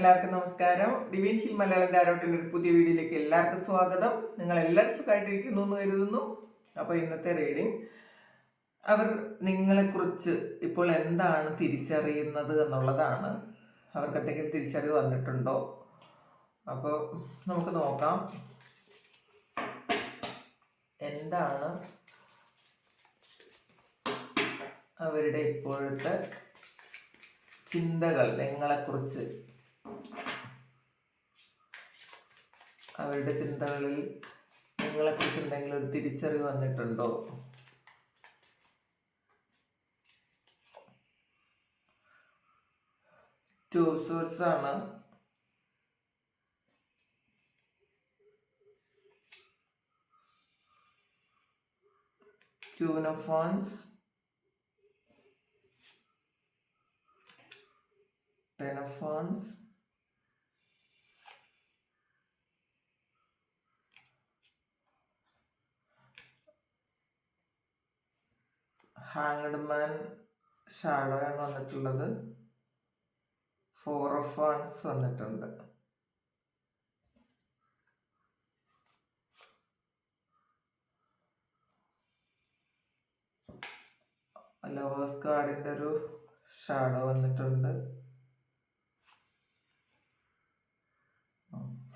എല്ലാവർക്കും നമസ്കാരം. Divine hill Malayalam ധാരോട്ടിന്റെ ഒരു പുതിയ വീഡിയോയിലേക്ക് എല്ലാവർക്കും സ്വാഗതം. നിങ്ങൾ എല്ലാവരും സുഖമായിട്ടിരിക്കുന്നു എന്ന് കരുതുന്നു. അപ്പോൾ ഇന്നത്തെ റീഡിങ് അവർ നിങ്ങളെക്കുറിച്ച് ഇപ്പോൾ എന്താണ് തിരിച്ചറിയുന്നത് എന്നുള്ളതാണ്. അവർക്ക് എന്തെങ്കിലും തിരിച്ചറിവ് വന്നിട്ടുണ്ടോ? അപ്പോൾ നമുക്ക് നോക്കാം. എന്താണ് അവരുടെ ഇപ്പോഴത്തെ ചിന്തകൾ നിങ്ങളെക്കുറിച്ച്? അവരുടെ ചിന്തകളിൽ നിങ്ങളെക്കുറിച്ച് എന്തെങ്കിലും ഒരു തിരിച്ചറിവ് വന്നിട്ടുണ്ടോ? ടു സോഴ്സ് ആണ്. Two of hanged man shadow ആണ് വന്നിട്ടുള്ളത്. ഫോർ ഓഫ് വൺസ് വന്നിട്ടുണ്ട്. ലവേഴ്സ് കാർഡിന്റെ ഒരു ഷാഡോ വന്നിട്ടുണ്ട്.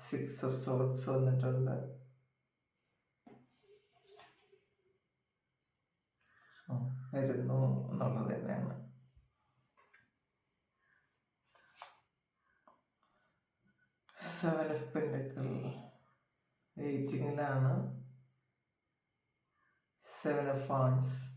സിക്സ് ഓഫ് സോട്സ് വന്നിട്ടുണ്ട്. വരുന്നു എന്നുള്ളത് തന്നെയാണ്. സെവൻ ഓഫ് പെൻഡക്കിൾ വെയിറ്റിങ്ങിലാണ് സെവൻ ഓഫ് ഫാൻസ്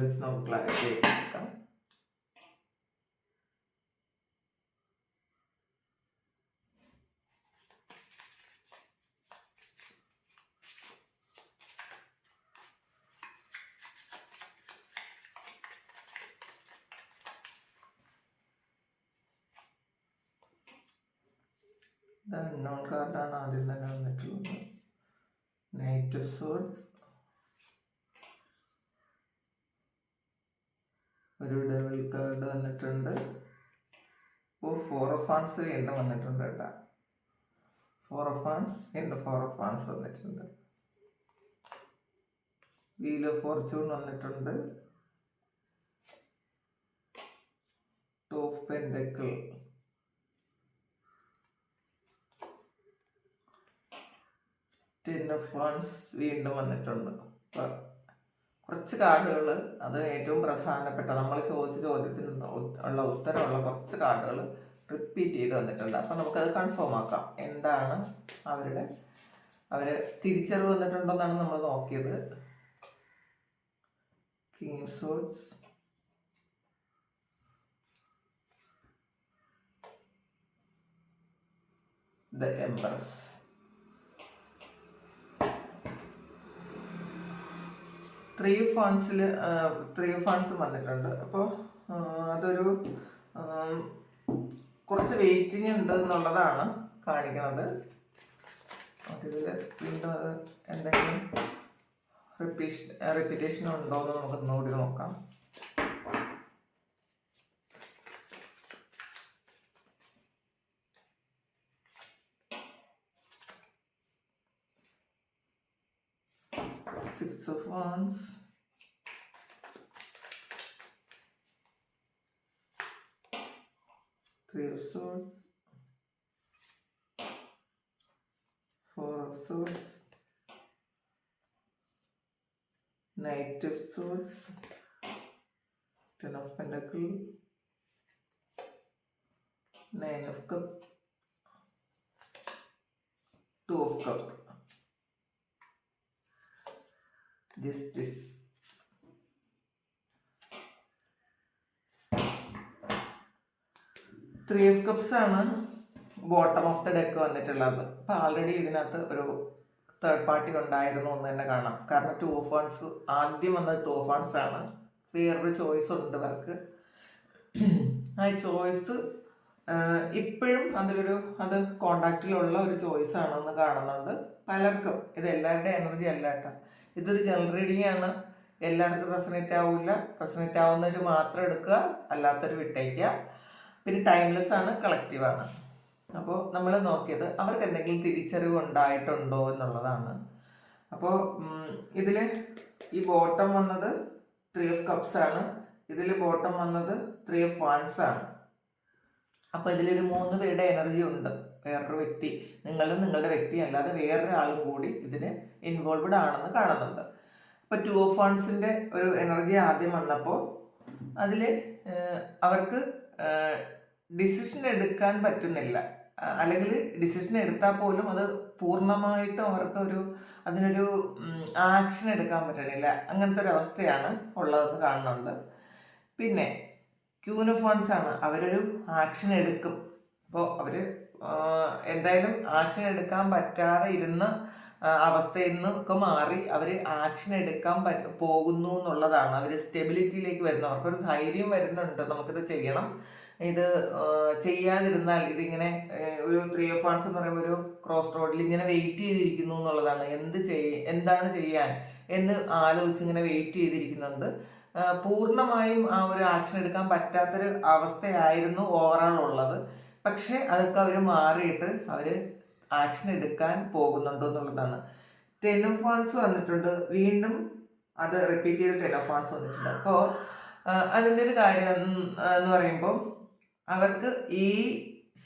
വെച്ച് നമുക്ക് ക്ലാരിറ്റി അൺനോൺ കാർഡാണ് ആദ്യം തന്നെ വന്നിട്ടുള്ളത്. നൈറ്റ് ഓഫ് സോഡ്സ് ഒരു ഡബിൾ കാർഡ് വന്നിട്ടുണ്ട്. ഓ ഫോർ ഓഫ് ഫാൻസ് വീണ്ടും വന്നിട്ടുണ്ട് കേട്ടാ. ഫോർ ഓഫ് ഫാൻസ് വീണ്ടും ഫോർ ഓഫ് ഫാൻസ് വന്നിട്ടുണ്ട്. വീൽ ഓഫ് ഫോർച്യൂൺ വന്നിട്ടുണ്ട്. ടു ഓഫ് ടെൻ ഓഫ് ഫാൻസ് വീണ്ടും വന്നിട്ടുണ്ട്. കുറച്ച് കാർഡുകൾ അത് ഏറ്റവും പ്രധാനപ്പെട്ട നമ്മൾ ചോദിച്ച ചോദ്യത്തിന് ഉള്ള ഉത്തരമുള്ള കുറച്ച് കാർഡുകൾ റിപ്പീറ്റ് ചെയ്ത് വന്നിട്ടുണ്ട്. അപ്പം നമുക്കത് കൺഫേം ആക്കാം. എന്താണ് അവരുടെ അവർ തിരിച്ചറിവ് വന്നിട്ടുണ്ടെന്നാണ് നമ്മൾ നോക്കിയത്. King of swords the empress three ഫോൺസിൽ three ഫോൺസ് വന്നിട്ടുണ്ട്. അപ്പോൾ അതൊരു കുറച്ച് വെയിറ്റിംഗ് ഉണ്ട് എന്നുള്ളതാണ് കാണിക്കുന്നത്. അതിൽ വീണ്ടും അത് എന്തെങ്കിലും റിപ്പീഷൻ റിപ്പീറ്റേഷൻ ഉണ്ടോ എന്ന് നമുക്ക് നോടി നോക്കാം. Of Wands. Three of Swords. Four of Swords. Knight of Swords. Ten of Pentacle. Nine of Cup. Two of Cup. Justice three of cups ആണ് ബോട്ടം ഓഫ് ദ ഡെക്ക് വന്നിട്ടുള്ളത്. അപ്പം ആൾറെഡി ഇതിനകത്ത് ഒരു തേർഡ് പാർട്ടി ഉണ്ടായിരുന്നു എന്ന് തന്നെ കാണാം. കാരണം ടു ഓഫ് വൺസ് ആദ്യം വന്നത് ടു ഓഫ് വൺസ് ആണ്. വേറൊരു ചോയ്സ് ഉണ്ട് വർക്ക് ആ ചോയ്സ് ഇപ്പോഴും അതിലൊരു അത് കോണ്ടാക്റ്റിലുള്ള ഒരു ചോയ്സ് ആണെന്ന് കാണുന്നുണ്ട് പലർക്കും. ഇത് എല്ലാവരുടെ എനർജി അല്ല കേട്ടോ. ഇതൊരു ജനറൽ റീഡിംഗ് ആണ്. എല്ലാവർക്കും റെസനേറ്റ് ആവില്ല റെസനേറ്റ് ആവുന്നവർ മാത്രം എടുക്കുക അല്ലാത്തവർ വിട്ടേക്കുക. പിന്നെ ടൈംലെസ് ആണ് കളക്റ്റീവ് ആണ്. അപ്പോൾ നമ്മൾ നോക്കിയത് അവർക്ക് എന്തെങ്കിലും തിരിച്ചറിവ് ഉണ്ടായിട്ടുണ്ടോ എന്നുള്ളതാണ്. അപ്പോൾ ഇതിൽ ഈ ബോട്ടം വന്നത് ത്രീ ഓഫ് കപ്സ് ആണ്. ഇതിൽ ബോട്ടം വന്നത് ത്രീ ഓഫ് വൺസ് ആണ്. അപ്പോൾ ഇതിലൊരു മൂന്ന് പേരുടെ എനർജി ഉണ്ട്. വേറൊരു വ്യക്തി നിങ്ങളും നിങ്ങളുടെ വ്യക്തി അല്ലാതെ വേറൊരാളും കൂടി ഇതിന് ഇൻവോൾവ്ഡ് ആണെന്ന് കാണുന്നുണ്ട്. അപ്പോൾ ടു ഓഫ് വൺസിന്റെ ഒരു എനർജി ആദ്യം വന്നപ്പോൾ അതിൽ അവർക്ക് ഡിസിഷൻ എടുക്കാൻ പറ്റുന്നില്ല. അല്ലെങ്കിൽ ഡിസിഷൻ എടുത്താൽ പോലും അത് പൂർണമായിട്ടും അവർക്ക് ഒരു അതിനൊരു ആക്ഷൻ എടുക്കാൻ പറ്റണില്ല. അങ്ങനത്തെ ഒരു അവസ്ഥയാണ് ഉള്ളതെന്ന് കാണുന്നുണ്ട്. പിന്നെ ക്യൂനിഫോൺസ് ആണ്. അവരൊരു ആക്ഷൻ എടുക്കും. അപ്പോൾ അവർ എന്തായാലും ആക്ഷൻ എടുക്കാൻ പറ്റാതെ ഇരുന്ന അവസ്ഥയിൽ നിന്നൊക്കെ മാറി അവർ ആക്ഷൻ എടുക്കാൻ പോകുന്നു എന്നുള്ളതാണ്. അവർ സ്റ്റെബിലിറ്റിയിലേക്ക് വരുന്നു. അവർക്കൊരു ധൈര്യം വരുന്നുണ്ട്. നമുക്കിത് ചെയ്യണം. ഇത് ചെയ്യാതിരുന്നാൽ ഇതിങ്ങനെ ഒരു ത്രീ ഓഫ് ആൻസ് എന്ന് പറയുമ്പോൾ ഒരു ക്രോസ് റോഡിൽ ഇങ്ങനെ വെയിറ്റ് ചെയ്തിരിക്കുന്നു എന്നുള്ളതാണ്. എന്ത് ചെയ്യ എന്താണ് ചെയ്യാൻ എന്ന് ആലോചിച്ച് ഇങ്ങനെ വെയിറ്റ് ചെയ്തിരിക്കുന്നുണ്ട്. പൂർണമായും ആ ഒരു ആക്ഷൻ എടുക്കാൻ പറ്റാത്തൊരു അവസ്ഥയായിരുന്നു ഓവറോൾ ഉള്ളത്. പക്ഷെ അതൊക്കെ അവർ മാറിയിട്ട് അവർ ആക്ഷൻ എടുക്കാൻ പോകുന്നുണ്ടോ എന്നുള്ളതാണ്. ടെലിഫോൺസ് വന്നിട്ടുണ്ട്. വീണ്ടും അത് റിപ്പീറ്റ് ചെയ്ത് ടെലിഫോൺസ് വന്നിട്ടുണ്ട്. അപ്പോൾ അതിന്റെ ഒരു കാര്യം എന്ന് പറയുമ്പോൾ അവർക്ക് ഈ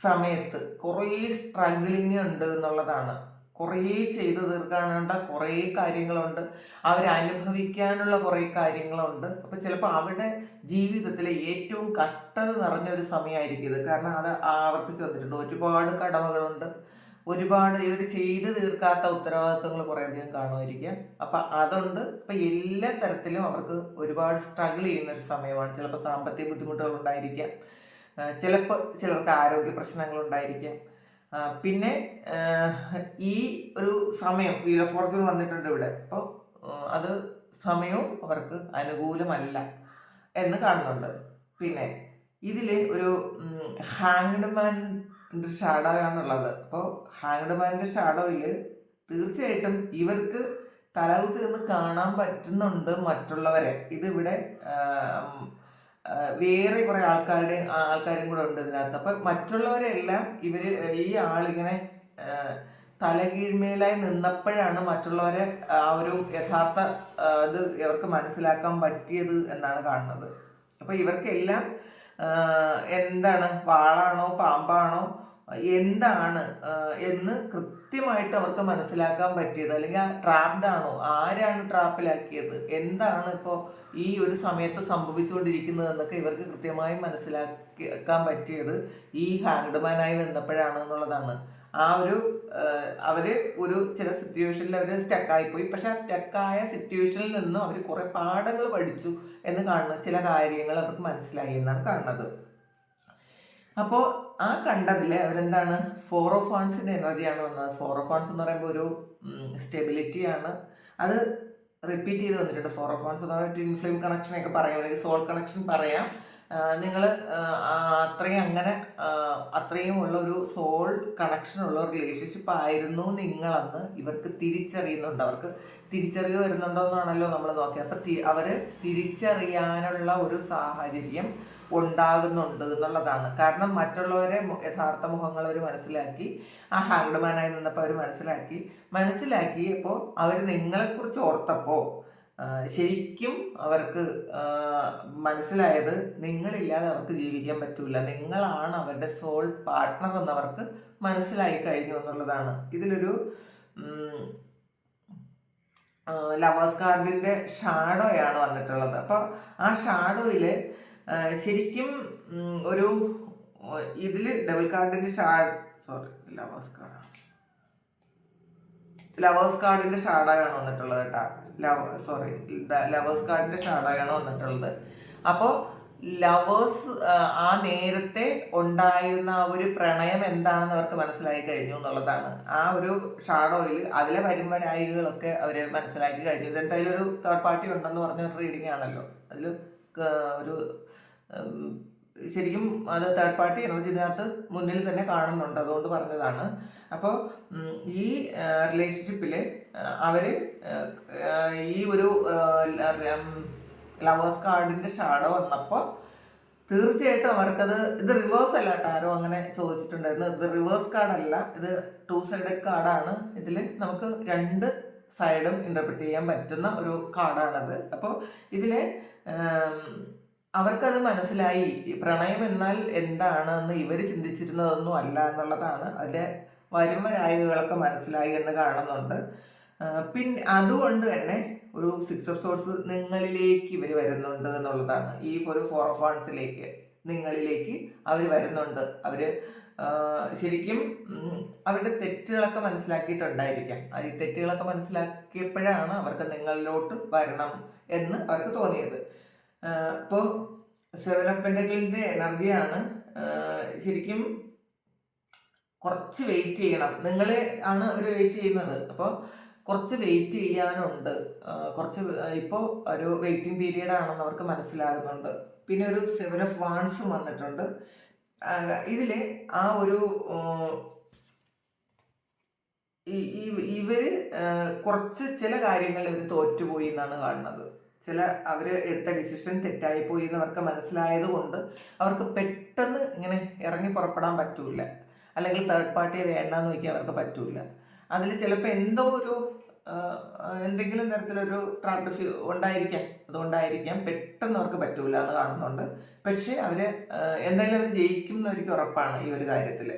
സമയത്ത് കുറേ സ്ട്രഗിളിങ് ഉണ്ട് എന്നുള്ളതാണ്. കുറേ ചെയ്തു തീർക്കാനുണ്ട് കുറേ കാര്യങ്ങളുണ്ട്. അവരനുഭവിക്കാനുള്ള കുറേ കാര്യങ്ങളുണ്ട്. അപ്പോൾ ചിലപ്പോൾ അവരുടെ ജീവിതത്തിലെ ഏറ്റവും കഷ്ടത നിറഞ്ഞ ഒരു സമയമായിരിക്കും ഇത്. കാരണം അത് ആവർത്തിച്ച് വന്നിട്ടുണ്ട്. ഒരുപാട് കടമകളുണ്ട്. ഒരുപാട് ഇവർ ചെയ്തു തീർക്കാത്ത ഉത്തരവാദിത്വങ്ങൾ കുറേയധികം കാണുമായിരിക്കാം. അപ്പം അതുകൊണ്ട് ഇപ്പം എല്ലാ തരത്തിലും അവർക്ക് ഒരുപാട് സ്ട്രഗിൾ ചെയ്യുന്ന ഒരു സമയമാണ്. ചിലപ്പോൾ സാമ്പത്തിക ബുദ്ധിമുട്ടുകൾ ഉണ്ടായിരിക്കാം. ചിലപ്പോൾ ചിലർക്ക് ആരോഗ്യ പ്രശ്നങ്ങൾ ഉണ്ടായിരിക്കാം. പിന്നെ ഈ ഒരു സമയം വീൽ ഓഫ് വന്നിട്ടുണ്ട് ഇവിടെ. അപ്പോൾ അത് സമയവും അവർക്ക് അനുകൂലമല്ല എന്ന് കാണുന്നുണ്ട്. പിന്നെ ഇതിൽ ഒരു ഹാങ്ഡ് മാന്റെ ഷാഡോ ആണുള്ളത് അപ്പോൾ ഹാങ്ഡ് മാന്റെ ഷാഡോയിൽ തീർച്ചയായിട്ടും ഇവർക്ക് തലകുത്തി നിന്ന് കാണാൻ പറ്റുന്നുണ്ട് മറ്റുള്ളവരെ. ഇതിവിടെ വേറെ കുറെ ആൾക്കാരുടെ ആൾക്കാരും കൂടെ ഉണ്ട് ഇതിനകത്ത്. അപ്പം മറ്റുള്ളവരെല്ലാം ഇവർ ഈ ആളിങ്ങനെ തലകീഴ്മയിലായി നിന്നപ്പോഴാണ് മറ്റുള്ളവരെ ആ ഒരു യഥാർത്ഥ ഇത് ഇവർക്ക് മനസ്സിലാക്കാൻ പറ്റിയത് എന്നാണ് കാണുന്നത്. അപ്പൊ ഇവർക്കെല്ലാം എന്താണ് വാളാണോ പാമ്പാണോ എന്താണ് എന്ന് കൃത്യമായിട്ട് അവർക്ക് മനസ്സിലാക്കാൻ പറ്റിയത്? അല്ലെങ്കിൽ ട്രാപ്ഡ് ആണോ? ആരാണ് ട്രാപ്പിലാക്കിയത് എന്താണ് ഇപ്പോൾ ഈ ഒരു സമയത്ത് സംഭവിച്ചുകൊണ്ടിരിക്കുന്നത് എന്നൊക്കെ ഇവർക്ക് കൃത്യമായി മനസ്സിലാക്കാൻ പറ്റിയത് ഈ ഹാങ്ഡ്മാനായി വന്നപ്പോഴാണ് എന്നുള്ളതാണ്. ആ ഒരു അവർ ഒരു ചില സിറ്റുവേഷനിൽ അവർ സ്റ്റക്കായി പോയി പക്ഷെ ആ സ്റ്റക്കായ സിറ്റുവേഷനിൽ നിന്നും അവർ കുറെ പാഠങ്ങൾ പഠിച്ചു എന്ന് കാണുന്ന ചില കാര്യങ്ങൾ അവർക്ക് മനസ്സിലായി എന്നാണ് കാണുന്നത്. അപ്പോൾ ആ കണ്ടതിൽ അവരെന്താണ്? ഫോർ ഓഫ് ഫാൻസിന്റെ എനർജിയാണ് വന്നത്. ഫോർ ഓഫ് എന്ന് പറയുമ്പോൾ ഒരു സ്റ്റെബിലിറ്റിയാണ് അത് റിപ്പീറ്റ് ചെയ്ത് വന്നിട്ടുണ്ട്. ഫോർ ഓഫ് ഫാൻസ് എന്ന് ട്വിൻ ഫ്ലെയിം കണക്ഷനൊക്കെ പറയാം. അല്ലെങ്കിൽ സോൾ കണക്ഷൻ പറയാം. നിങ്ങൾ അത്രയും അങ്ങനെ അത്രയും ഉള്ള ഒരു സോൾ കണക്ഷൻ ഉള്ള റിലേഷൻഷിപ്പ് ആയിരുന്നു നിങ്ങളെന്ന് ഇവർക്ക് തിരിച്ചറിയുന്നുണ്ട്. അവർക്ക് തിരിച്ചറിവ് വരുന്നുണ്ടോ എന്നാണല്ലോ നമ്മൾ നോക്കിയത് അപ്പം അവർ തിരിച്ചറിയാനുള്ള ഒരു സാഹചര്യം ഉണ്ടാകുന്നുണ്ട് എന്നുള്ളതാണ്. കാരണം മറ്റുള്ളവരെ യഥാർത്ഥ മുഖങ്ങൾ അവർ മനസ്സിലാക്കി ആ ഹാൻഡ്മാനായി നിന്നപ്പോൾ അവർ മനസ്സിലാക്കി. മനസ്സിലാക്കിയപ്പോൾ അവർ നിങ്ങളെക്കുറിച്ച് ഓർത്തപ്പോൾ ശരിക്കും അവർക്ക് മനസ്സിലായത് നിങ്ങളില്ലാതെ അവർക്ക് ജീവിക്കാൻ പറ്റൂല. നിങ്ങളാണ് അവരുടെ സോൾ പാർട്ട്ണർ എന്നവർക്ക് മനസ്സിലായി കഴിഞ്ഞു എന്നുള്ളതാണ്. ഇതിലൊരു ലവേഴ്സ് കാർഡിന്റെ ഷാഡോയാണ് വന്നിട്ടുള്ളത്. അപ്പോൾ ആ ഷാഡോയിൽ ശരിക്കും ഒരു ഇതിൽ ഡബിൾ കാർഡിന്റെ ഷാ സോറി ലവേഴ്സ് കാർഡാണ് ലവേഴ്സ് കാർഡിന്റെ ഷാഡായാണ് വന്നിട്ടുള്ളത് കേട്ടാ. ലവ് സോറി ലവേഴ്സ് കാർഡിന്റെ ഷാഡായാണ് വന്നിട്ടുള്ളത്. അപ്പോ ലവേഴ്സ് ആ നേരത്തെ ഉണ്ടായിരുന്ന ആ ഒരു പ്രണയം എന്താണെന്ന് അവർക്ക് മനസ്സിലായി കഴിഞ്ഞു എന്നുള്ളതാണ്. ആ ഒരു ഷാഡോയിൽ അതിലെ വരുംവരായികളൊക്കെ അവർ മനസ്സിലാക്കി കഴിഞ്ഞു. ഇതെന്തായാലും ഒരു തേർഡ് പാർട്ടി ഉണ്ടെന്ന് പറഞ്ഞ റീഡിങ് ആണല്ലോ. അതിൽ ഒരു ശരിക്കും അത് തേർഡ് പാർട്ടി എനർജി ഇതിനകത്ത് മുന്നിൽ തന്നെ കാണുന്നുണ്ട്. അതുകൊണ്ട് പറഞ്ഞതാണ്. അപ്പോൾ ഈ റിലേഷൻഷിപ്പിൽ അവർ ഈ ഒരു ലവേഴ്സ് കാർഡിന്റെ ഷാഡോ വന്നപ്പോൾ തീർച്ചയായിട്ടും അവർക്കത് ഇത് റിവേഴ്സ് അല്ല കേട്ടോ. ആരോ അങ്ങനെ ചോദിച്ചിട്ടുണ്ടായിരുന്നു. ഇത് റിവേഴ്സ് കാർഡല്ല ഇത് ടു സൈഡഡ് കാർഡാണ് ഇതിൽ നമുക്ക് രണ്ട് സൈഡും ഇന്റർപ്രിറ്റ് ചെയ്യാൻ പറ്റുന്ന ഒരു കാർഡാണത് അപ്പോൾ ഇതിൽ അവർക്കത് മനസ്സിലായി. പ്രണയം എന്നാൽ എന്താണ് എന്ന് ഇവർ ചിന്തിച്ചിരുന്നതൊന്നും അല്ല എന്നുള്ളതാണ് അതിന്റെ വരുമരായകളൊക്കെ മനസ്സിലായി എന്ന് കാണുന്നുണ്ട്. പിന്നെ അതുകൊണ്ട് തന്നെ ഒരു സിക്സ് ഓഫ് സോഴ്സ് നിങ്ങളിലേക്ക് ഇവർ വരുന്നുണ്ട് എന്നുള്ളതാണ്. ഈ ഒരു ഫോർ ഓഫ് വൺസിലേക്ക് നിങ്ങളിലേക്ക് അവർ വരുന്നുണ്ട്. അവർ ശരിക്കും അവരുടെ തെറ്റുകളൊക്കെ മനസ്സിലാക്കിയിട്ടുണ്ടായിരിക്കാം. അത് ഈ തെറ്റുകളൊക്കെ മനസ്സിലാക്കിയപ്പോഴാണ് അവർക്ക് നിങ്ങളിലോട്ട് വരണം എന്ന് അവർക്ക് തോന്നിയത്. ഇപ്പോൾ സെവൻ ഓഫ് പെൻഡക്കിളിന്റെ എനർജിയാണ് ശരിക്കും കുറച്ച് വെയിറ്റ് ചെയ്യണം. നിങ്ങൾ ആണ് അവർ വെയിറ്റ് ചെയ്യുന്നത്. അപ്പോൾ കുറച്ച് വെയിറ്റ് ചെയ്യാനുണ്ട്. കുറച്ച് ഇപ്പോൾ ഒരു വെയിറ്റിംഗ് പീരീഡ് ആണെന്ന് അവർക്ക് മനസ്സിലാകുന്നുണ്ട്. പിന്നെ ഒരു സെവൻ ഓഫ് വാൺസും വന്നിട്ടുണ്ട്. ഇതിൽ ആ ഒരു ഇവർ കുറച്ച് ചില കാര്യങ്ങൾ ഇവർ തോറ്റുപോയി എന്നാണ് കാണുന്നത്. ചില അവർ എടുത്ത ഡിസിഷൻ തെറ്റായി പോയി എന്ന് അവർക്ക് മനസ്സിലായത് കൊണ്ട് അവർക്ക് പെട്ടെന്ന് ഇങ്ങനെ ഇറങ്ങി പുറപ്പെടാൻ പറ്റൂല അല്ലെങ്കിൽ തേർഡ് പാർട്ടിയെ വേണ്ടെന്ന് വയ്ക്കാൻ അവർക്ക് പറ്റൂല അതിൽ ചിലപ്പോൾ എന്തോ ഒരു എന്തെങ്കിലും തരത്തിലൊരു ട്രാപ്പ് ഉണ്ടായിരിക്കാം. അതുകൊണ്ടായിരിക്കാം പെട്ടെന്ന് അവർക്ക് പറ്റൂല എന്ന് കാണുന്നുണ്ട്. പക്ഷേ അവർ എന്തായാലും അവർ ജയിക്കും എന്ന് അവർക്ക് ഉറപ്പാണ് ഈ ഒരു കാര്യത്തിൽ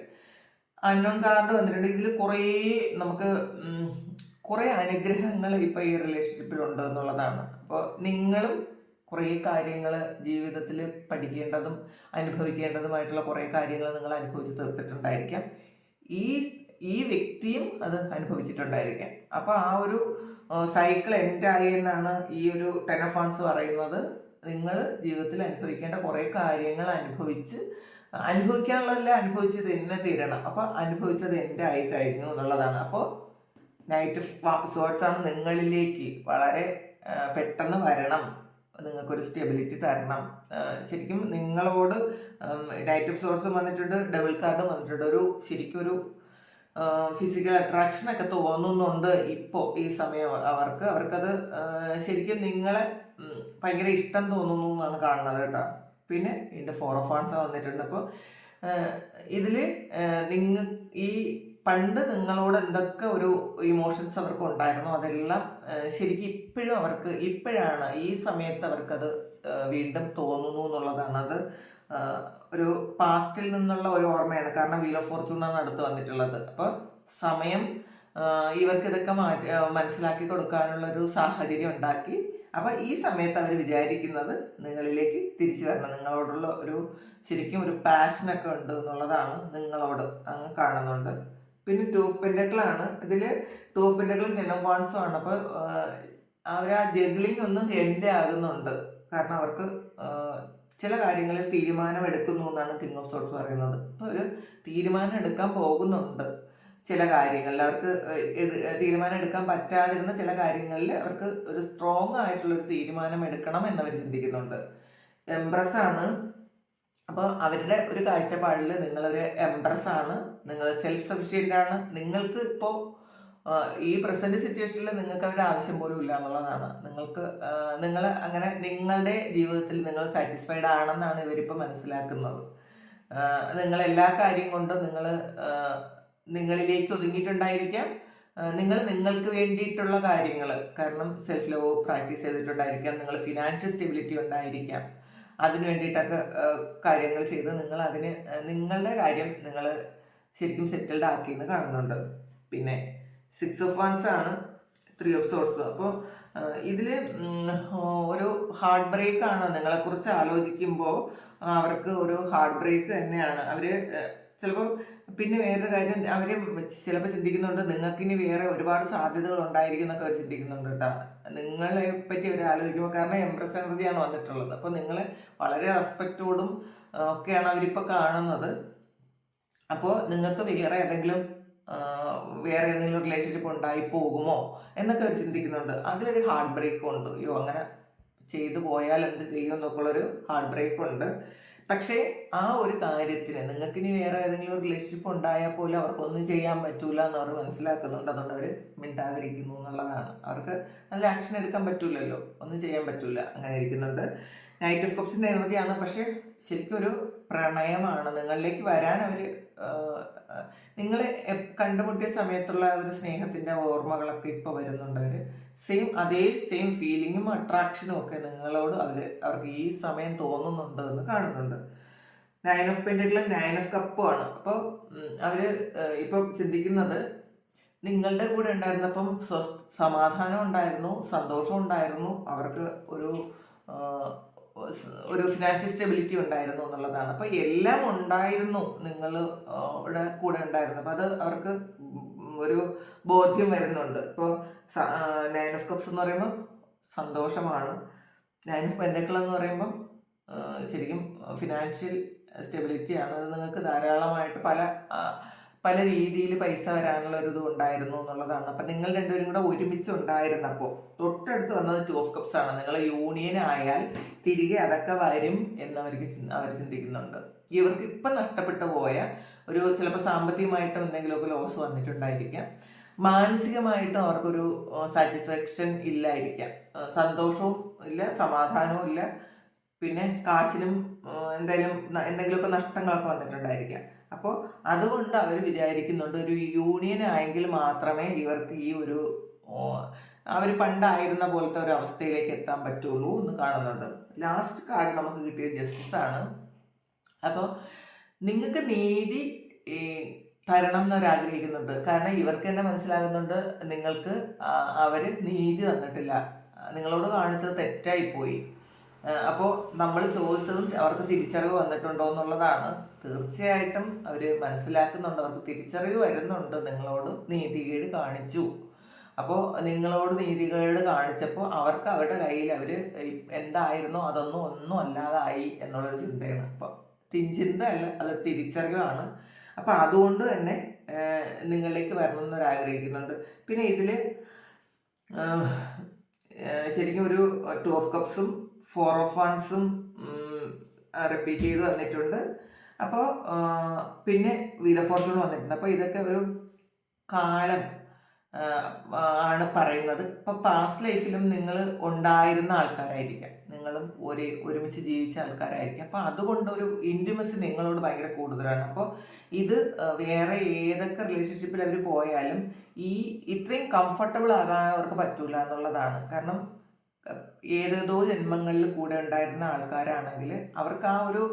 അൺനോൺ കാർഡ് വന്നിട്ടുണ്ട്. ഇതിൽ കുറേ നമുക്ക് കുറേ അനുഗ്രഹങ്ങൾ ഇപ്പോൾ ഈ റിലേഷൻഷിപ്പിൽ ഉണ്ട് എന്നുള്ളതാണ്. അപ്പോൾ നിങ്ങളും കുറേ കാര്യങ്ങൾ ജീവിതത്തിൽ പഠിക്കേണ്ടതും അനുഭവിക്കേണ്ടതുമായിട്ടുള്ള കുറേ കാര്യങ്ങൾ നിങ്ങൾ അനുഭവിച്ച് തീർത്തിട്ടുണ്ടായിരിക്കാം. ഈ ഈ വ്യക്തിയും അത് അനുഭവിച്ചിട്ടുണ്ടായിരിക്കാം. അപ്പോൾ ആ ഒരു സൈക്കിൾ എൻഡായി എന്നാണ് ഈ ഒരു ടെനഫോൺസ് പറയുന്നത്. നിങ്ങൾ ജീവിതത്തിൽ അനുഭവിക്കേണ്ട കുറേ കാര്യങ്ങൾ അനുഭവിച്ച് അനുഭവിക്കാനുള്ളതല്ല അനുഭവിച്ചത് എന്നെ തീരണം. അപ്പോൾ അനുഭവിച്ചത് എന്റെ ആയി കഴിഞ്ഞു എന്നുള്ളതാണ്. അപ്പോൾ നൈറ്റ് സ്വാട്സ് ആണ് നിങ്ങളിലേക്ക് വളരെ പെട്ടെന്ന് വരണം. നിങ്ങൾക്കൊരു സ്റ്റെബിലിറ്റി തരണം. ശരിക്കും നിങ്ങളോട് നൈറ്റ് ഓഫ് സോഴ്സ് വന്നിട്ടുണ്ട് ഡബിൾ കാർഡും വന്നിട്ടുണ്ട്. ഒരു ശരിക്കും ഒരു ഫിസിക്കൽ അട്രാക്ഷൻ ഒക്കെ തോന്നുന്നുണ്ട് ഇപ്പോൾ ഈ സമയം അവർക്ക്. അവർക്കത് ശരിക്കും നിങ്ങളെ ഭയങ്കര ഇഷ്ടം തോന്നുന്നു എന്നാണ് കാണുന്നത് കേട്ടോ. പിന്നെ ഇതിന്റെ ഫോർ ഓഫ് ആൺസ് വന്നിട്ടുണ്ട്. അപ്പോൾ ഇതിൽ നിങ്ങൾ ഈ പണ്ട് നിങ്ങളോട് എന്തൊക്കെ ഒരു ഇമോഷൻസ് അവർക്ക് ഉണ്ടായിരുന്നോ? അതെല്ലാം ശരിക്കും ഇപ്പോഴും അവർക്ക് ഇപ്പോഴാണ് ഈ സമയത്ത് അവർക്കത് വീണ്ടും തോന്നുന്നു എന്നുള്ളതാണ്. അത് ഒരു പാസ്റ്റിൽ നിന്നുള്ള ഒരു ഓർമ്മയാണ്. കാരണം വീൽ ഓഫ് ഫോർച്യൂൺ ആണ് അടുത്ത് വന്നിട്ടുള്ളത്. അപ്പോൾ സമയം ഇവർക്ക് ഇതൊക്കെ മാറ്റി മനസ്സിലാക്കി കൊടുക്കാനുള്ള ഒരു സാഹചര്യം ഉണ്ടാക്കി. അപ്പോൾ ഈ സമയത്ത് അവർ വിചാരിക്കുന്നത് നിങ്ങളിലേക്ക് തിരിച്ചു വരണം. നിങ്ങളോടുള്ള ഒരു ശരിക്കും ഒരു പാഷനൊക്കെ ഉണ്ട് എന്നുള്ളതാണ് നിങ്ങളോട് അങ്ങ് കാണുന്നുണ്ട്. പിന്നെ ടൂ പെൻഡക്കിളാണ് ഇതിൽ ടൂ പെൻഡക്കിളും ടെൻ ഓഫ് ആണ്. അപ്പോൾ അവർ ആ ജഗ്ലിംഗ് ഒന്ന് എൻഡ് ആകുന്നുണ്ട്. കാരണം അവർക്ക് ചില കാര്യങ്ങളിൽ തീരുമാനം എടുക്കുന്നു എന്നാണ് കിങ് ഓഫ് സോട്സ് പറയുന്നത്. അപ്പോൾ ഒരു തീരുമാനം എടുക്കാൻ പോകുന്നുണ്ട് ചില കാര്യങ്ങളിൽ. അവർക്ക് തീരുമാനം എടുക്കാൻ പറ്റാതിരുന്ന ചില കാര്യങ്ങളിൽ അവർക്ക് ഒരു സ്ട്രോങ് ആയിട്ടുള്ള ഒരു തീരുമാനം എടുക്കണം എന്നവർ ചിന്തിക്കുന്നുണ്ട്. എംപ്രസ് ആണ്. അപ്പോൾ അവരുടെ ഒരു കാഴ്ചപ്പാടിൽ നിങ്ങളൊരു എംപ്രസ് ആണ് നിങ്ങൾ സെൽഫ് സഫിഷ്യന്റ് ആണ്. നിങ്ങൾക്ക് ഇപ്പോൾ ഈ പ്രസന്റ് സിറ്റുവേഷനിൽ നിങ്ങൾക്ക് അവരുടെ ആവശ്യം പോലും ഇല്ല എന്നുള്ളതാണ്. നിങ്ങൾക്ക് നിങ്ങൾ അങ്ങനെ നിങ്ങളുടെ ജീവിതത്തിൽ നിങ്ങൾ സാറ്റിസ്ഫൈഡ് ആണെന്നാണ് ഇവരിപ്പോൾ മനസ്സിലാക്കുന്നത്. നിങ്ങൾ എല്ലാ കാര്യം കൊണ്ടും നിങ്ങൾ നിങ്ങളിലേക്ക് ഒതുങ്ങിയിട്ടുണ്ടായിരിക്കാം. നിങ്ങൾ നിങ്ങൾക്ക് വേണ്ടിയിട്ടുള്ള കാര്യങ്ങൾ കാരണം സെൽഫ് ലവ് പ്രാക്ടീസ് ചെയ്തിട്ടുണ്ടായിരിക്കാം. നിങ്ങൾ ഫിനാൻഷ്യൽ സ്റ്റെബിലിറ്റി ഉണ്ടായിരിക്കാം. അതിന് വേണ്ടിയിട്ടൊക്കെ കാര്യങ്ങൾ ചെയ്ത് നിങ്ങൾ അതിന് നിങ്ങളുടെ കാര്യം നിങ്ങൾ ശരിക്കും സെറ്റിൽഡ് ആക്കി എന്ന് കാണുന്നുണ്ട്. പിന്നെ സിക്സ് ഓഫ് വൺസ് ആണ് ത്രീ ഓഫ് സോഴ്സ് അപ്പോൾ ഇതിൽ ഒരു ഹാർട്ട് ബ്രേക്ക് ആണ് നിങ്ങളെക്കുറിച്ച് ആലോചിക്കുമ്പോൾ അവർക്ക് ഒരു ഹാർട്ട് ബ്രേക്ക് തന്നെയാണ്. അവർ ചിലപ്പോൾ പിന്നെ വേറൊരു കാര്യം അവർ ചിലപ്പോൾ ചിന്തിക്കുന്നുണ്ട് നിങ്ങൾക്ക് ഇനി വേറെ ഒരുപാട് സാധ്യതകൾ ഉണ്ടായിരിക്കും എന്നൊക്കെ അവർ ചിന്തിക്കുന്നുണ്ട് കേട്ടോ. നിങ്ങളെ പറ്റി അവർ ആലോചിക്കുമ്പോൾ കാരണം എംപ്രസ് എനർജിയാണ് വന്നിട്ടുള്ളത്. അപ്പോൾ നിങ്ങളെ വളരെ റെസ്പെക്റ്റോടും ഒക്കെയാണ് അവരിപ്പോൾ കാണുന്നത്. അപ്പോൾ നിങ്ങൾക്ക് വേറെ ഏതെങ്കിലും വേറെ ഏതെങ്കിലും റിലേഷൻഷിപ്പ് ഉണ്ടായി പോകുമോ എന്നൊക്കെ അവർ ചിന്തിക്കുന്നുണ്ട്. അതിലൊരു ഹാർട്ട് ബ്രേക്കും ഉണ്ട്. അയ്യോ അങ്ങനെ ചെയ്തു പോയാൽ എന്ത് ചെയ്യും എന്നൊക്കെയുള്ളൊരു ഹാർട്ട് ബ്രേക്ക് ഉണ്ട്. പക്ഷേ ആ ഒരു കാര്യത്തിന് നിങ്ങൾക്ക് ഇനി വേറെ ഏതെങ്കിലും റിലേഷൻഷിപ്പ് ഉണ്ടായാൽ പോലും അവർക്കൊന്നും ചെയ്യാൻ പറ്റൂല എന്ന് അവർ മനസ്സിലാക്കുന്നുണ്ട്. അതുകൊണ്ട് അവർ മിണ്ടാതിരിക്കുന്നു എന്നുള്ളതാണ്. അവർക്ക് നല്ല ആക്ഷൻ എടുക്കാൻ പറ്റൂലല്ലോ. ഒന്നും ചെയ്യാൻ പറ്റൂല. അങ്ങനെ ഇരിക്കുന്നുണ്ട്. നൈറ്റ് ഓഫ് കപ്സിന്റെ എനർജിയാണ് പക്ഷെ ശരിക്കും ഒരു പ്രണയമാണ്. നിങ്ങളിലേക്ക് വരാൻ അവർ നിങ്ങൾ കണ്ടുമുട്ടിയ സമയത്തുള്ള ഒരു സ്നേഹത്തിന്റെ ഓർമ്മകളൊക്കെ ഇപ്പോൾ വരുന്നുണ്ട് അവർ സെയിം അതേ സെയിം ഫീലിങ്ങും അട്രാക്ഷനും ഒക്കെ നിങ്ങളോട് അവർ അവർക്ക് ഈ സമയം തോന്നുന്നുണ്ട് എന്ന് കാണുന്നുണ്ട്. നയൻ ഓഫ് പെൻഡുകളും നയൻ ഓഫ് കപ്പുമാണ് അപ്പോൾ അവർ ഇപ്പോൾ ചിന്തിക്കുന്നത് നിങ്ങളുടെ കൂടെ ഉണ്ടായിരുന്നപ്പം സ്വസ് സമാധാനം ഉണ്ടായിരുന്നു സന്തോഷം ഉണ്ടായിരുന്നു അവർക്ക് ഒരു ഒരു ഫിനാൻഷ്യൽ സ്റ്റെബിലിറ്റി ഉണ്ടായിരുന്നു എന്നുള്ളതാണ്. അപ്പോൾ എല്ലാം ഉണ്ടായിരുന്നു നിങ്ങളുടെ കൂടെ ഉണ്ടായിരുന്നു അപ്പോൾ അത് അവർക്ക് ഒരു ബോധ്യം വരുന്നുണ്ട്. ഇപ്പോൾ നയൻ ഓഫ് കപ്സ് എന്ന് പറയുമ്പോൾ സന്തോഷമാണ്. നയൻ ഓഫ് പെൻഡക്കിൾ എന്ന് പറയുമ്പം ശരിക്കും ഫിനാൻഷ്യൽ സ്റ്റെബിലിറ്റിയാണ് അത് നിങ്ങൾക്ക് ധാരാളമായിട്ട് പല പല രീതിയിൽ പൈസ വരാനുള്ള ഒരു ഇത് ഉണ്ടായിരുന്നു എന്നുള്ളതാണ്. അപ്പം നിങ്ങൾ രണ്ടുപേരും കൂടെ ഒരുമിച്ച് ഉണ്ടായിരുന്നപ്പോൾ തൊട്ടടുത്ത് വന്നത് ടു ഓഫ് കപ്സ് ആണ്. നിങ്ങൾ യൂണിയൻ ആയാൽ തിരികെ അതൊക്കെ വരും എന്നവർക്ക് അവർ ചിന്തിക്കുന്നുണ്ട്. ഇവർക്ക് ഇപ്പം നഷ്ടപ്പെട്ടു പോയ ഒരു ചിലപ്പോൾ സാമ്പത്തികമായിട്ടും എന്തെങ്കിലുമൊക്കെ ലോസ് വന്നിട്ടുണ്ടായിരിക്കാം. മാനസികമായിട്ടും അവർക്കൊരു സാറ്റിസ്ഫാക്ഷൻ ഇല്ലായിരിക്കാം. സന്തോഷവും ഇല്ല സമാധാനവും ഇല്ല. പിന്നെ കാശിനും എന്തായാലും എന്തെങ്കിലുമൊക്കെ നഷ്ടങ്ങളൊക്കെ വന്നിട്ടുണ്ടായിരിക്കാം. അപ്പോൾ അതുകൊണ്ട് അവർ വിചാരിക്കുന്നുണ്ട് ഒരു യൂണിയൻ ആയെങ്കിൽ മാത്രമേ ഇവർക്ക് ഈ ഒരു അവർ പണ്ടായിരുന്ന പോലത്തെ ഒരു അവസ്ഥയിലേക്ക് എത്താൻ പറ്റുള്ളൂ എന്ന് കാണുന്നുണ്ട്. ലാസ്റ്റ് കാർഡ് നമുക്ക് കിട്ടിയ ജസ്റ്റിസ് ആണ്. അപ്പോൾ നിങ്ങൾക്ക് നീതി തരണം എന്നവർ ആഗ്രഹിക്കുന്നുണ്ട് കാരണം ഇവർക്ക് തന്നെ മനസ്സിലാകുന്നുണ്ട് നിങ്ങൾക്ക് അവർ നീതി തന്നിട്ടില്ല. നിങ്ങളോട് കാണിച്ചത് തെറ്റായി പോയി അപ്പോൾ നമ്മൾ ചോദിച്ചതും അവർക്ക് തിരിച്ചറിവ് വന്നിട്ടുണ്ടോ എന്നുള്ളതാണ്. തീർച്ചയായിട്ടും അവർ മനസ്സിലാക്കുന്നുണ്ട് അവർക്ക് തിരിച്ചറിവ് വരുന്നുണ്ട് നിങ്ങളോട് നീതികേട് കാണിച്ചു. അപ്പോൾ നിങ്ങളോട് നീതികേട് കാണിച്ചപ്പോൾ അവർക്ക് അവരുടെ കയ്യിൽ അവർ എന്തായിരുന്നോ അതൊന്നും ഒന്നും അല്ലാതായി എന്നുള്ളൊരു ചിന്തയാണ് അപ്പം ചിന്ത അല്ല അത് തിരിച്ചറിവാണ്. അപ്പം അതുകൊണ്ട് തന്നെ നിങ്ങളിലേക്ക് വരണമെന്ന് ആഗ്രഹിക്കുന്നുണ്ട് പിന്നെ ഇതിൽ ശരിക്കും ഒരു ടു ഓഫ് കപ്സും ഫോർ ഓഫ് വൺസും റിപ്പീറ്റ് ചെയ്ത് വന്നിട്ടുണ്ട്. അപ്പോൾ പിന്നെ വീൽ ഫോർച്യൂൺ വന്നിട്ടുണ്ട്. അപ്പോൾ ഇതൊക്കെ ഒരു കാലം ആണ് പറയുന്നത്. ഇപ്പൊ പാസ്റ്റ് ലൈഫിലും നിങ്ങൾ ഉണ്ടായിരുന്ന ആൾക്കാരായിരിക്കാം. നിങ്ങളും ഒരേ ഒരുമിച്ച് ജീവിച്ച ആൾക്കാരായിരിക്കാം. അപ്പൊ അതുകൊണ്ട് ഒരു ഇന്റിമസി നിങ്ങളോട് ഭയങ്കര കൂടുതലാണ്. അപ്പോൾ ഇത് വേറെ ഏതൊക്കെ റിലേഷൻഷിപ്പിൽ അവർ പോയാലും ഈ ഇത്രയും കംഫർട്ടബിൾ ആകാൻ അവർക്ക് പറ്റൂല എന്നുള്ളതാണ്. കാരണം ഏതേതോ ജന്മങ്ങളിൽ കൂടെ ഉണ്ടായിരുന്ന ആൾക്കാരാണെങ്കിൽ അവർക്ക് ആ ഒരു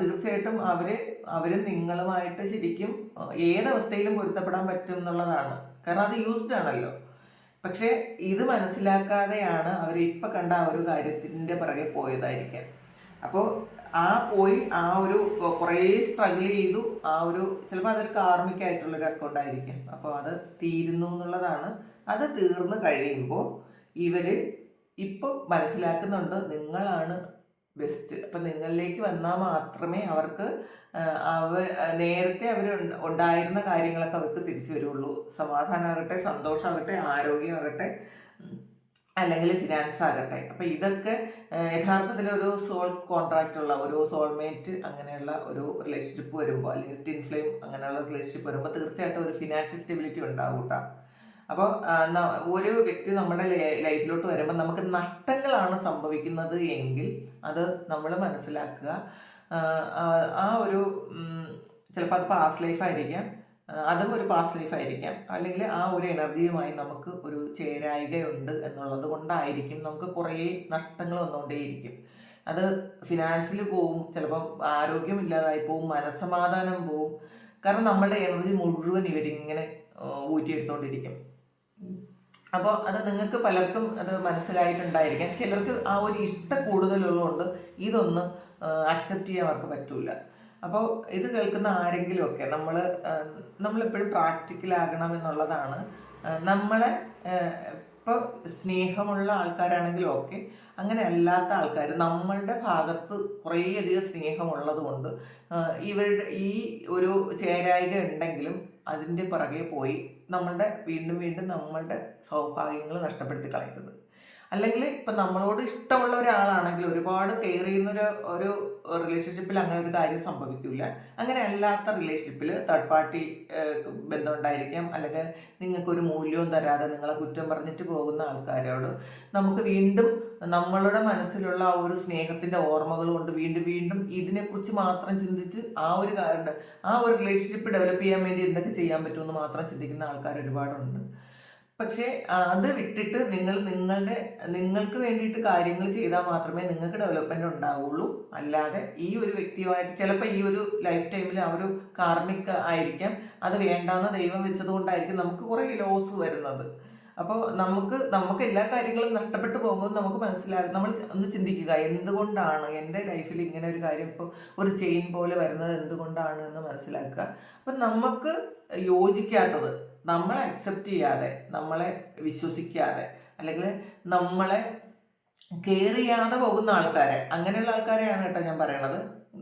തീർച്ചയായിട്ടും അവർ അവരും നിങ്ങളുമായിട്ട് ശരിക്കും ഏതവസ്ഥയിലും പൊരുത്തപ്പെടാൻ പറ്റും എന്നുള്ളതാണ്. കാരണം അത് യൂസ്ഡ് ആണല്ലോ. പക്ഷേ ഇത് മനസ്സിലാക്കാതെയാണ് അവർ ഇപ്പം കണ്ട ആ ഒരു കാര്യത്തിന്റെ പുറകെ പോയതായിരിക്കാം. അപ്പോൾ ആ പോയി ആ ഒരു കുറേ സ്ട്രഗിൾ ചെയ്തു. ആ ഒരു ചിലപ്പോൾ അതൊരു കാർമിക്കായിട്ടുള്ളൊരു അക്കൗണ്ട് ആയിരിക്കും. അപ്പോൾ അത് തീരുന്നു എന്നുള്ളതാണ്. അത് തീർന്നു കഴിയുമ്പോൾ ഇവർ ഇപ്പം മനസ്സിലാക്കുന്നുണ്ട് നിങ്ങളാണ് ബെസ്റ്റ് അപ്പം നിങ്ങളിലേക്ക് വന്നാൽ മാത്രമേ അവർക്ക് അവ നേരത്തെ അവർ ഉണ്ടായിരുന്ന കാര്യങ്ങളൊക്കെ അവർക്ക് തിരിച്ചു വരുള്ളൂ. സമാധാനമാകട്ടെ സന്തോഷമാകട്ടെ ആരോഗ്യമാകട്ടെ അല്ലെങ്കിൽ ഫിനാൻസ് ആകട്ടെ. അപ്പം ഇതൊക്കെ യഥാർത്ഥത്തിൽ ഒരു സോൾ കോൺട്രാക്റ്റ് ഉള്ള ഒരു സോൾമേറ്റ് അങ്ങനെയുള്ള ഒരു റിലേഷൻഷിപ്പ് വരുമ്പോൾ അല്ലെങ്കിൽ ടിൻ ഫ്ലെയിം അങ്ങനെയുള്ള റിലേഷൻഷിപ്പ് വരുമ്പോൾ തീർച്ചയായിട്ടും ഒരു ഫിനാൻഷ്യൽ സ്റ്റെബിലിറ്റി ഉണ്ടാവും കേട്ടോ അപ്പോൾ ഒരു വ്യക്തി നമ്മുടെ ലൈഫിലോട്ട് വരുമ്പോൾ നമുക്ക് നഷ്ടങ്ങളാണ് സംഭവിക്കുന്നത് എങ്കിൽ അത് നമ്മൾ മനസ്സിലാക്കുക. ആ, ഒരു ചിലപ്പോൾ അത് പാസ്റ്റ് ലൈഫായിരിക്കാം അതും ഒരു പാസ്റ്റ് ലൈഫായിരിക്കാം അല്ലെങ്കിൽ ആ ഒരു എനർജിയുമായി നമുക്ക് ഒരു ചേരായികയുണ്ട് എന്നുള്ളത് കൊണ്ടായിരിക്കും നമുക്ക് കുറേ നഷ്ടങ്ങൾ വന്നുകൊണ്ടേയിരിക്കും. അത് ഫിനാൻസിൽ പോവും ചിലപ്പം ആരോഗ്യം ഇല്ലാതായി പോവും മനസ്സമാധാനം പോവും. കാരണം നമ്മളുടെ എനർജി മുഴുവൻ ഇവരിങ്ങനെ ഊറ്റിയെടുത്തുകൊണ്ടിരിക്കും അപ്പോൾ അത് നിങ്ങൾക്ക് പലർക്കും അത് മനസ്സിലായിട്ടുണ്ടായിരിക്കാം. ചിലർക്ക് ആ ഒരു ഇഷ്ട കൂടുതലുള്ളതുകൊണ്ട് ഇതൊന്ന് അക്സെപ്റ്റ് ചെയ്യാൻ അവർക്ക് പറ്റൂല. അപ്പോൾ ഇത് കേൾക്കുന്ന ആരെങ്കിലുമൊക്കെ നമ്മൾ നമ്മളെപ്പോഴും പ്രാക്ടിക്കലാകണം എന്നുള്ളതാണ്. നമ്മളെ ഇപ്പോൾ സ്നേഹമുള്ള ആൾക്കാരാണെങ്കിലും ഒക്കെ അങ്ങനെ അല്ലാത്ത ആൾക്കാർ നമ്മളുടെ ഭാഗത്ത് കുറേയധികം സ്നേഹമുള്ളത് കൊണ്ട് ഇവരുടെ ഈ ഒരു ചേരായിക ഉണ്ടെങ്കിലും അതിന്റെ പുറകെ പോയി നമ്മളുടെ വീണ്ടും വീണ്ടും നമ്മളുടെ സൗഭാഗ്യങ്ങൾ നഷ്ടപ്പെടുത്തി കളയുന്നത്. അല്ലെങ്കിൽ ഇപ്പം നമ്മളോട് ഇഷ്ടമുള്ള ഒരാളാണെങ്കിൽ ഒരുപാട് കെയർ ചെയ്യുന്ന ഒരു ഒരു റിലേഷൻഷിപ്പിൽ അങ്ങനെ ഒരു കാര്യം സംഭവിക്കില്ല അങ്ങനെ അല്ലാത്ത റിലേഷൻഷിപ്പിൽ തേർഡ് പാർട്ടി ബന്ധം ഉണ്ടായിരിക്കാം. അല്ലെങ്കിൽ നിങ്ങൾക്ക് ഒരു മൂല്യവും തരാതെ നിങ്ങളെ കുറ്റം പറഞ്ഞിട്ട് പോകുന്ന ആൾക്കാരോട് നമുക്ക് വീണ്ടും നമ്മളുടെ മനസ്സിലുള്ള ആ ഒരു സ്നേഹത്തിന്റെ ഓർമ്മകൾ കൊണ്ട് വീണ്ടും വീണ്ടും ഇതിനെക്കുറിച്ച് മാത്രം ചിന്തിച്ച് ആ ഒരു കാര്യം ആ ഒരു റിലേഷൻഷിപ്പ് ഡെവലപ്പ് ചെയ്യാൻ വേണ്ടി എന്തൊക്കെ ചെയ്യാൻ പറ്റുമെന്ന് മാത്രം ചിന്തിക്കുന്ന ആൾക്കാർ ഒരുപാടുണ്ട്. പക്ഷേ അത് വിട്ടിട്ട് നിങ്ങൾ നിങ്ങളുടെ നിങ്ങൾക്ക് വേണ്ടിയിട്ട് കാര്യങ്ങൾ ചെയ്താൽ മാത്രമേ നിങ്ങൾക്ക് ഡെവലപ്മെന്റ് ഉണ്ടാവുള്ളൂ. അല്ലാതെ ഈ ഒരു വ്യക്തിയുമായിട്ട് ചിലപ്പോൾ ഈ ഒരു ലൈഫ് ടൈമിൽ ആ ഒരു കാർമിക് ആയിരിക്കാം. അത് വേണ്ടാന്ന് ദൈവം വെച്ചതുകൊണ്ടായിരിക്കും നമുക്ക് കുറേ ലോസ് വരുന്നത്. അപ്പോൾ നമുക്ക് നമുക്ക് എല്ലാ കാര്യങ്ങളും നഷ്ടപ്പെട്ടു പോകുമ്പോൾ നമുക്ക് മനസ്സിലാകും. നമ്മൾ ഒന്ന് ചിന്തിക്കുക എന്തുകൊണ്ടാണ് എന്റെ ലൈഫിൽ ഇങ്ങനെ ഒരു കാര്യം ഇപ്പോൾ ഒരു ചെയിൻ പോലെ വരുന്നത്? എന്തുകൊണ്ടാണ് എന്ന് മനസ്സിലാക്കുക. അപ്പം നമുക്ക് യോജിക്കാത്തത് നമ്മളെ അക്സെപ്റ്റ് ചെയ്യാതെ നമ്മളെ വിശ്വസിക്കാതെ അല്ലെങ്കിൽ നമ്മളെ കെയർ ചെയ്യാതെ പോകുന്ന ആൾക്കാരെ അങ്ങനെയുള്ള ആൾക്കാരെയാണ് കേട്ടോ ഞാൻ പറയണത്.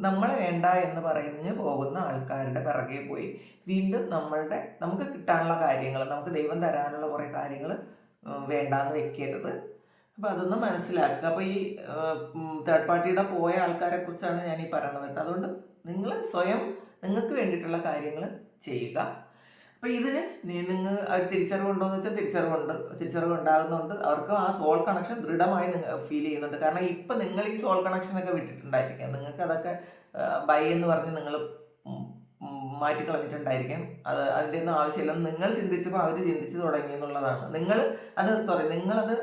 നമ്മളെ വേണ്ട എന്ന് പറഞ്ഞ് പോകുന്ന ആൾക്കാരുടെ പിറകെ പോയി വീണ്ടും നമ്മളുടെ നമുക്ക് കിട്ടാനുള്ള കാര്യങ്ങൾ നമുക്ക് ദൈവം തരാനുള്ള കുറേ കാര്യങ്ങൾ വേണ്ടാന്ന് വെക്കരുത്. അപ്പോൾ അതൊന്ന് മനസ്സിലാക്കുക. അപ്പോൾ ഈ തേർഡ് പാർട്ടിയുടെ പോയ ആൾക്കാരെ കുറിച്ചാണ് ഞാൻ ഈ പറയണത് കേട്ടോ. അതുകൊണ്ട് നിങ്ങൾ സ്വയം നിങ്ങൾക്ക് വേണ്ടിയിട്ടുള്ള കാര്യങ്ങൾ ചെയ്യുക. അപ്പോൾ ഇതിന് നിങ്ങൾ അവർ തിരിച്ചറിവുണ്ടോ എന്ന് വെച്ചാൽ തിരിച്ചറിവുണ്ട്. തിരിച്ചറിവ് ഉണ്ടാകുന്നുണ്ട് അവർക്ക് ആ സോൾ കണക്ഷൻ ദൃഢമായി നിങ്ങൾ ഫീൽ ചെയ്യുന്നുണ്ട്. കാരണം ഇപ്പം നിങ്ങൾ ഈ സോൾ കണക്ഷൻ കണക്ഷനൊക്കെ വിട്ടിട്ടുണ്ടായിരിക്കാം. നിങ്ങൾക്ക് അതൊക്കെ ബൈ എന്ന് പറഞ്ഞ് നിങ്ങൾ മാറ്റി കളഞ്ഞിട്ടുണ്ടായിരിക്കാം. അത് അതിന്റെ ഒന്നും ആവശ്യമില്ലെന്ന് നിങ്ങൾ ചിന്തിച്ചപ്പോൾ അവർ ചിന്തിച്ചു തുടങ്ങി എന്നുള്ളതാണ്. നിങ്ങൾ അത് സോറി നിങ്ങളത്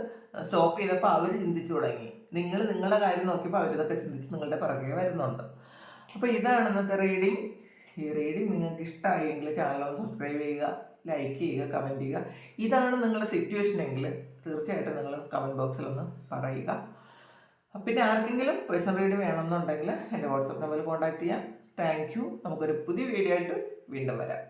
സ്റ്റോപ്പ് ചെയ്തപ്പോൾ അവർ ചിന്തിച്ചു തുടങ്ങി. നിങ്ങൾ നിങ്ങളുടെ കാര്യം നോക്കിയപ്പോൾ അവരിതൊക്കെ ചിന്തിച്ച് നിങ്ങളുടെ പിറകെ വരുന്നുണ്ട്. അപ്പോൾ ഇതാണ് ഇന്നത്തെ റീഡിങ് ഈ റീഡിങ് നിങ്ങൾക്ക് ഇഷ്ടമായെങ്കിൽ ചാനൽ ഒന്ന് സബ്സ്ക്രൈബ് ചെയ്യുക ലൈക്ക് ചെയ്യുക കമന്റ് ചെയ്യുക. ഇതാണ് നിങ്ങളുടെ സിറ്റുവേഷൻ എങ്കിൽ തീർച്ചയായിട്ടും നിങ്ങൾ കമന്റ് ബോക്സിൽ ഒന്ന് പറയുക. പിന്നെ ആർക്കെങ്കിലും പേഴ്സണൽ റീഡ് വേണമെന്നുണ്ടെങ്കിൽ എന്റെ വാട്സപ്പ് നമ്പറിൽ കോൺടാക്ട് ചെയ്യാം. താങ്ക് യു നമുക്കൊരു പുതിയ വീഡിയോ ആയിട്ട് വീണ്ടും വരാം.